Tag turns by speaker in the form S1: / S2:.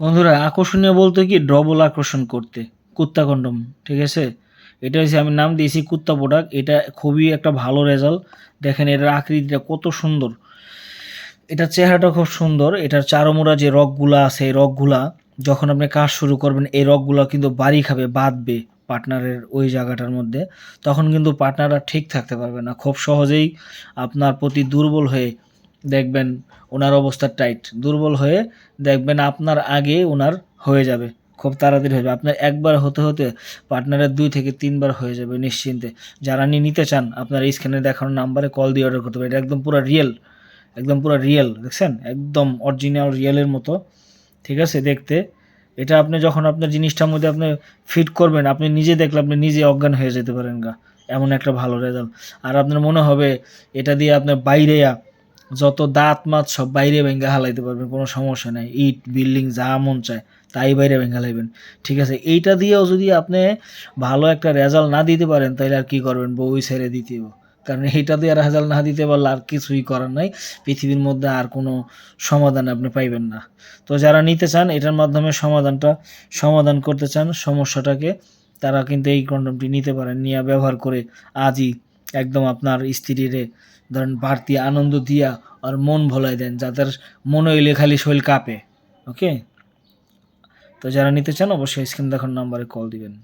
S1: বন্ধুরা, আকর্ষণীয় বলতে কি ডবল আকর্ষণ করতে, কুত্তা কন্ডম, ঠিক আছে? এটা হচ্ছে আমি নাম দিয়েছি কুত্তা প্রোডাক্ট এটা খুবই একটা ভালো রেজাল্ট দেখেন এটার আকৃতিটা কত সুন্দর। এটার চেহারাটা খুব সুন্দর, এটার চারমোড়া যে রকগুলা আছে, এই রকগুলা যখন আপনি কাজ শুরু করবেন, এই রগগুলা কিন্তু বাড়ি খাবে, বাঁধবে পার্টনারের ওই জায়গাটার মধ্যে। তখন কিন্তু পার্টনাররা ঠিক থাকতে পারবে না। খুব সহজেই আপনার প্রতি দুর্বল হয়ে দেখবেন ওনার অবস্থা টাইট, দুর্বল হয়ে দেখবেন আপনার আগে ওনার হয়ে যাবে, খুব তাড়াতাড়ি হয়ে যাবে। আপনার একবার হতে হতে পার্টনারের দুই থেকে তিনবার হয়ে যাবে নিশ্চিন্তে। যারা নিয়ে নিতে চান, আপনার এই স্ক্যানে দেখানো নাম্বারে কল দিয়ে অর্ডার করতে পারেন। এটা একদম পুরো রিয়েল একদম পুরো রিয়েল দেখছেন? একদম অরিজিনাল রিয়েলের মতো, ঠিক আছে? দেখতে। এটা আপনি যখন আপনার জিনিসটার মধ্যে আপনি ফিট করবেন, আপনি নিজে দেখলে আপনি নিজে অজ্ঞান হয়ে যেতে পারেন গা। এমন একটা ভালো রেজাল্ট আর আপনার মনে হবে, এটা দিয়ে আপনার বাইরে যত দাঁত মাত সব বাইরে ভেঙ্গা হালাইতে পারবেন, কোনো সমস্যা নেই। ইট, বিল্ডিং, যা মন চায়, তাই বাইরে ভেঙ্গা হালাইবেন। ঠিক আছে, এইটা দিয়েও যদি আপনি ভালো একটা রেজাল্ট না দিতে পারেন তাহলে আর কী করবেন? বউই ছেড়ে দিতে হবে। কারণ এইটা দিয়ে আর রেজাল্ট না দিতে পারলে আর কিছুই করার নাই। পৃথিবীর মধ্যে আর কোনো সমাধান আপনি পাইবেন না। তো যারা নিতে চান, এটার মাধ্যমে সমাধানটা, সমাধান করতে চান, সমস্যাটাকে, তারা কিন্তু এই কন্ডমটি নিতে পারেন। নিয়ে ব্যবহার করে আজই একদম আপনার স্ত্রীরে ধরেন বাড়তি আনন্দ দিয়া আর মন ভোলাই দেন, যাদের মনে হইলে খালি শরীর কাঁপে ওকে তো যারা নিতে চান, অবশ্যই স্ক্রিন দেখার নাম্বারে কল দিবেন।